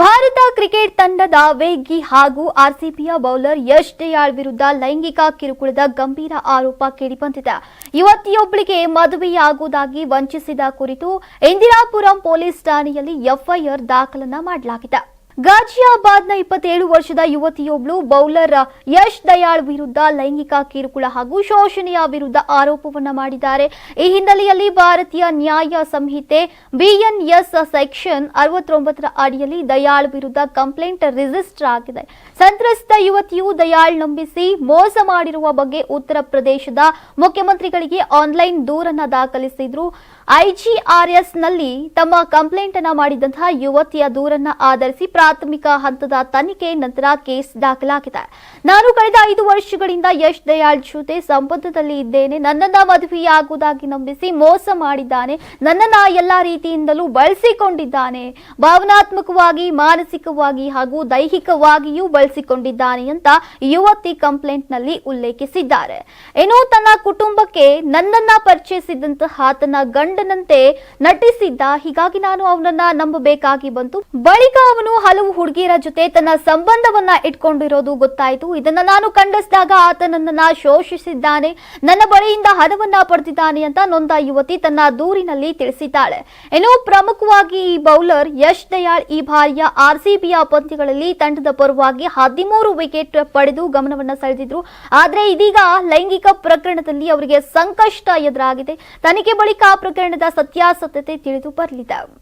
Bharat cricket ತಂಡದ ವೇಗಿ ಹಾಗೂ ಆರ್ಸಿಬಿಯ ಬೌಲರ್ ಯಶ್ ದಯಾಳ್ ವಿರುದ್ಧ ಲೈಂಗಿಕ ಕಿರುಕುಳದ ಗಂಭೀರ ಆರೋಪ ಕೇಳಿಬಂದಿದೆ. ಯುವತಿಯೊಬ್ಬಳಿಗೆ ಮದುವೆಯಾಗುವುದಾಗಿ ವಂಚಿಸಿದ ಕುರಿತು ಇಂದಿರಾಪುರಂ ಪೊಲೀಸ್ ಠಾಣೆಯಲ್ಲಿ ಎಫ್ಐಆರ್ ದಾಖಲನ್ನ ಮಾಡಲಾಗಿದೆ. ಗಾಜಿಯಾಬಾದ್ನ ಇಪ್ಪತ್ತೇಳು ವರ್ಷದ ಯುವತಿಯೊಬ್ಬಳು ಬೌಲರ್ ಯಶ್ ದಯಾಳ್ ವಿರುದ್ಧ ಲೈಂಗಿಕ ಕಿರುಕುಳ ಹಾಗೂ ಶೋಷಣೆಯ ವಿರುದ್ಧ ಆರೋಪವನ್ನ ಮಾಡಿದ್ದಾರೆ. ಈ ಹಿನ್ನೆಲೆಯಲ್ಲಿ ಭಾರತೀಯ ನ್ಯಾಯ ಸಂಹಿತೆ ಬಿಎನ್ಎಸ್ ಸೆಕ್ಷನ್ ಅರವತ್ತೊಂಬತ್ತರ ಅಡಿಯಲ್ಲಿ ದಯಾಳ್ ವಿರುದ್ಧ ಕಂಪ್ಲೇಂಟ್ ರಿಜಿಸ್ಟರ್ ಆಗಿದೆ. ಸಂತ್ರಸ್ತ ಯುವತಿಯು ದಯಾಳ್ ನಂಬಿಸಿ ಮೋಸ ಮಾಡಿರುವ ಬಗ್ಗೆ ಉತ್ತರ ಪ್ರದೇಶದ ಮುಖ್ಯಮಂತ್ರಿಗಳಿಗೆ ಆನ್ಲೈನ್ ದೂರನ್ನ ದಾಖಲಿಸಿದ್ರು. ಐಜಿಆರ್ಎಸ್ನಲ್ಲಿ ತಮ್ಮ ಕಂಪ್ಲೇಂಟ್ ಅನ್ನ ಮಾಡಿದಂತಹ ಯುವತಿಯ ದೂರನ್ನ ಆಧರಿಸಿ ಪ್ರಾಥಮಿಕ ಹಂತದ ತನಿಖೆ ನಂತರ ಕೇಸ್ ದಾಖಲಾಗಿದೆ. ನಾನು ಕಳೆದ ಐದು ವರ್ಷಗಳಿಂದ ಯಶ್ ದಯಾಳ್ ಜೊತೆ ಸಂಬಂಧದಲ್ಲಿ ಇದ್ದೇನೆ. ನನ್ನನ್ನ ಮದುವೆಯಾಗುವುದಾಗಿ ನಂಬಿಸಿ ಮೋಸ ಮಾಡಿದ್ದಾನೆ. ನನ್ನನ್ನ ಎಲ್ಲಾ ರೀತಿಯಿಂದಲೂ ಬಳಸಿಕೊಂಡಿದ್ದಾನೆ. ಭಾವನಾತ್ಮಕವಾಗಿ, ಮಾನಸಿಕವಾಗಿ ಹಾಗೂ ದೈಹಿಕವಾಗಿಯೂ ಬಳಸಿಕೊಂಡಿದ್ದಾನೆ ಅಂತ ಯುವತಿ ಕಂಪ್ಲೇಂಟ್ನಲ್ಲಿ ಉಲ್ಲೇಖಿಸಿದ್ದಾರೆ. ಇನ್ನು ತನ್ನ ಕುಟುಂಬಕ್ಕೆ ನನ್ನನ್ನ ಪರಿಚಯಿಸಿದಂತಹ ತನ್ನ ಗಂಡನಂತೆ ನಟಿಸಿದ್ದ. ಹೀಗಾಗಿ ನಾನು ಅವನನ್ನ ನಂಬಬೇಕಾಗಿ ಬಂತು. ಬಳಿಕ ಅವನು ಹಲವು ಹುಡುಗಿಯರ ಜೊತೆ ತನ್ನ ಸಂಬಂಧವನ್ನ ಇಟ್ಕೊಂಡಿರೋದು ಗೊತ್ತಾಯಿತು. ಇದನ್ನ ನಾನು ಖಂಡಿಸಿದಾಗ ಆತ ಶೋಷಿಸಿದ್ದಾನೆ. ನನ್ನ ಬಳಿಯಿಂದ ಹಣವನ್ನ ಪಡೆದಿದ್ದಾನೆ ಅಂತ ನೊಂದ ಯುವತಿ ತನ್ನ ದೂರಿನಲ್ಲಿ ತಿಳಿಸಿದ್ದಾಳೆ. ಇನ್ನು ಪ್ರಮುಖವಾಗಿ ಈ ಬೌಲರ್ ಯಶ್ ದಯಾಳ್, ಈ ಬಾರಿಯ ಆರ್ಸಿಬಿಯ ಪಂದ್ಯಗಳಲ್ಲಿ ತಂಡದ ಪರವಾಗಿ ಹದಿಮೂರು ವಿಕೆಟ್ ಪಡೆದು ಗಮನವನ್ನ ಸೆಳೆದಿದ್ರು. ಆದ್ರೆ ಇದೀಗ ಲೈಂಗಿಕ ಪ್ರಕರಣದಲ್ಲಿ ಅವರಿಗೆ ಸಂಕಷ್ಟ ಎದುರಾಗಿದೆ. ತನಿಖೆ ಬಳಿಕ ಆ ಪ್ರಕರಣದ ಸತ್ಯಾಸತ್ಯತೆ ತಿಳಿದು ಬರಲಿದೆ.